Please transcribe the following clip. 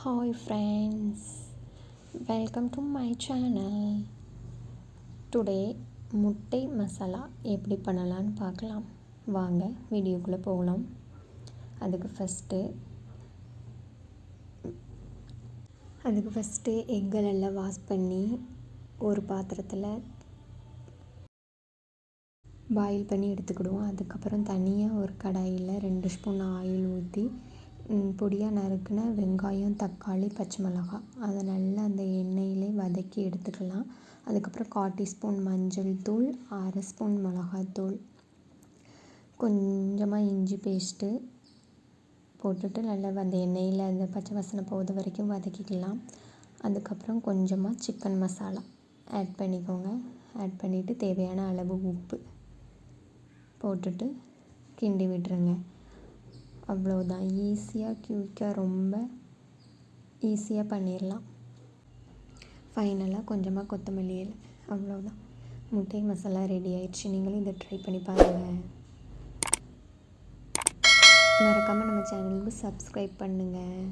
Hi friends welcome to my channel today முட்டை மசாலா எப்படி பண்ணலான்னு பார்க்கலாம். வாங்க வீடியோக்குள்ளே போகலாம். அதுக்கு ஃபஸ்ட்டு அதுக்கு ஃபஸ்ட்டு எல்லாம் வாஷ் பண்ணி ஒரு பாத்திரத்தில் பாயில் பண்ணி எடுத்துக்கிடுவோம். அதுக்கப்புறம் தனியாக ஒரு கடாயில் ரெண்டு ஸ்பூன் ஆயில் ஊற்றி பொடியாக நறுக்கின வெங்காயம் தக்காளி பச்சை மிளகாய் அதை நல்லா அந்த எண்ணெயிலே வதக்கி எடுத்துக்கலாம். அதுக்கப்புறம் கால் டீஸ்பூன் மஞ்சள் தூள் அரை ஸ்பூன் மிளகாத்தூள். கொஞ்சமாக இஞ்சி பேஸ்ட்டு போட்டுட்டு நல்லா அந்த எண்ணெயில் அந்த பச்சை வாசனை போகிற வரைக்கும் வதக்கிக்கலாம். அதுக்கப்புறம் கொஞ்சமாக சிக்கன் மசாலா ஆட் பண்ணிக்கோங்க. ஆட் பண்ணிவிட்டு தேவையான அளவு உப்பு போட்டுட்டு கிண்டி விட்டுருங்க. அவ்வளோதான் ஈஸியாக குயிக்காக ரொம்ப ஈஸியாக பண்ணிடலாம் ஃபைனலாக கொஞ்சமாக கொத்தமல்லி இலை. அவ்வளோதான் முட்டை மசாலா ரெடி ஆயிடுச்சு. நீங்களும் இதை ட்ரை பண்ணி பாருங்கள் மறக்காமல் நம்ம சேனலுக்கு சப்ஸ்கிரைப் பண்ணுங்கள்